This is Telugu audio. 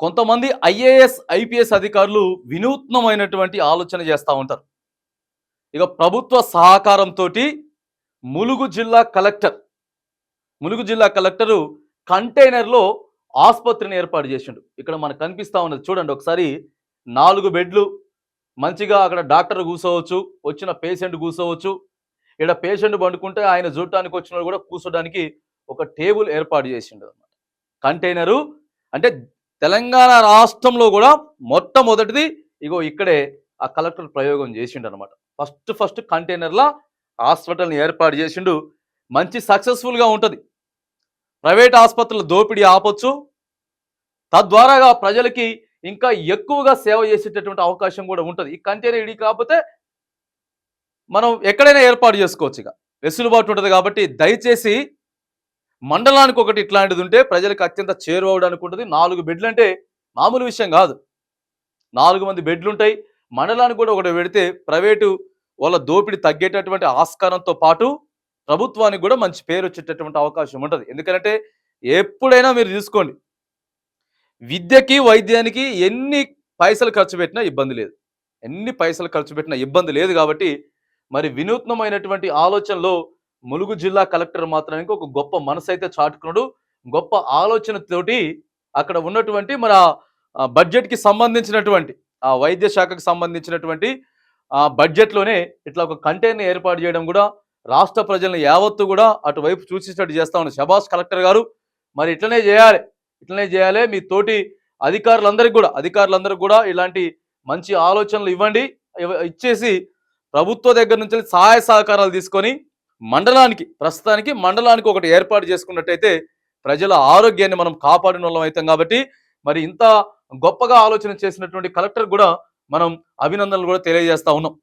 కొంతమంది ఐఏఎస్ ఐపీఎస్ అధికారులు వినూత్నమైనటువంటి ఆలోచన చేస్తూ ఉంటారు. ఇక ప్రభుత్వ సహకారంతో ములుగు జిల్లా కలెక్టర్ ములుగు జిల్లా కలెక్టరు కంటైనర్లో ఆసుపత్రిని ఏర్పాటు చేసిండు. ఇక్కడ మనకు కనిపిస్తా ఉన్నది చూడండి ఒకసారి నాలుగు బెడ్లు మంచిగా అక్కడ డాక్టర్ కూర్చోవచ్చు వచ్చిన పేషెంట్ కూర్చోవచ్చు ఇక్కడ పేషెంట్ పండుకుంటే ఆయన చూడటానికి వచ్చిన కూడా కూర్చోడానికి ఒక టేబుల్ ఏర్పాటు చేసిండు అనమాట కంటైనరు అంటే తెలంగాణ రాష్ట్రంలో కూడా మొట్టమొదటిది ఇగో ఇక్కడే ఆ కలెక్టర్ ప్రయోగం చేసిండు అనమాట ఫస్ట్ ఫస్ట్ కంటైనర్లా హాస్పిటల్ని ఏర్పాటు చేసిండు. మంచి సక్సెస్ఫుల్గా ఉంటుంది. ప్రైవేట్ ఆసుపత్రుల దోపిడీ ఆపొచ్చు. తద్వారాగా ప్రజలకి ఇంకా ఎక్కువగా సేవ చేసేటటువంటి అవకాశం కూడా ఉంటుంది. ఈ కంటైనర్ ఇడి కాకపోతే మనం ఎక్కడైనా ఏర్పాటు చేసుకోవచ్చు ఇక. వెసులుబాటు ఉంటుంది కాబట్టి దయచేసి మండలానికి ఒకటి ఇట్లాంటిది ఉంటే ప్రజలకు అత్యంత చేరువవడానికి ఉంటుంది నాలుగు బెడ్లు అంటే మామూలు విషయం కాదు. నాలుగు మంది బెడ్లు ఉంటాయి. మండలానికి కూడా ఒకటి పెడితే ప్రైవేటు వాళ్ళ దోపిడీ తగ్గేటటువంటి ఆస్కారంతో పాటు ప్రభుత్వానికి కూడా మంచి పేరు వచ్చేటటువంటి అవకాశం ఉంటుంది. ఎందుకంటే ఎప్పుడైనా మీరు చూసుకోండి. విద్యకి వైద్యానికి ఎన్ని పైసలు ఖర్చు పెట్టినా ఇబ్బంది లేదు. ఎన్ని పైసలు ఖర్చు పెట్టినా ఇబ్బంది లేదు కాబట్టి మరి వినూత్నమైనటువంటి ఆలోచనలో ములుగు జిల్లా కలెక్టర్ మాత్రానికి ఒక గొప్ప మనసు అయితే చాటుకున్నాడు. గొప్ప ఆలోచనతోటి అక్కడ ఉన్నటువంటి మన బడ్జెట్కి సంబంధించినటువంటి ఆ వైద్య శాఖకు సంబంధించినటువంటి ఆ బడ్జెట్లోనే ఇట్లా ఒక కంటైనర్ ఏర్పాటు చేయడం కూడా రాష్ట్ర ప్రజలను యావత్తు కూడా అటువైపు చూసేటట్టు చేస్తా ఉన్న శభాష్ కలెక్టర్ గారు. మరి ఇట్లనే చేయాలి ఇట్లనే చేయాలి. మీ తోటి అధికారులందరికీ కూడా అధికారులందరికీ కూడా ఇలాంటి మంచి ఆలోచనలు ఇవ్వండి. ఇచ్చేసి ప్రభుత్వ దగ్గర నుంచి సహాయ సహకారాలు తీసుకొని మండలానికి ప్రస్తుతానికి మండలానికి ఒకటి ఏర్పాటు చేసుకున్నట్టయితే ప్రజల ఆరోగ్యాన్ని మనం కాపాడిన వాళ్ళం అవుతాం కాబట్టి మరి ఇంత గొప్పగా ఆలోచన చేసినటువంటి కలెక్టర్ కూడా మనం అభినందనలు కూడా తెలియజేస్తా ఉన్నాం.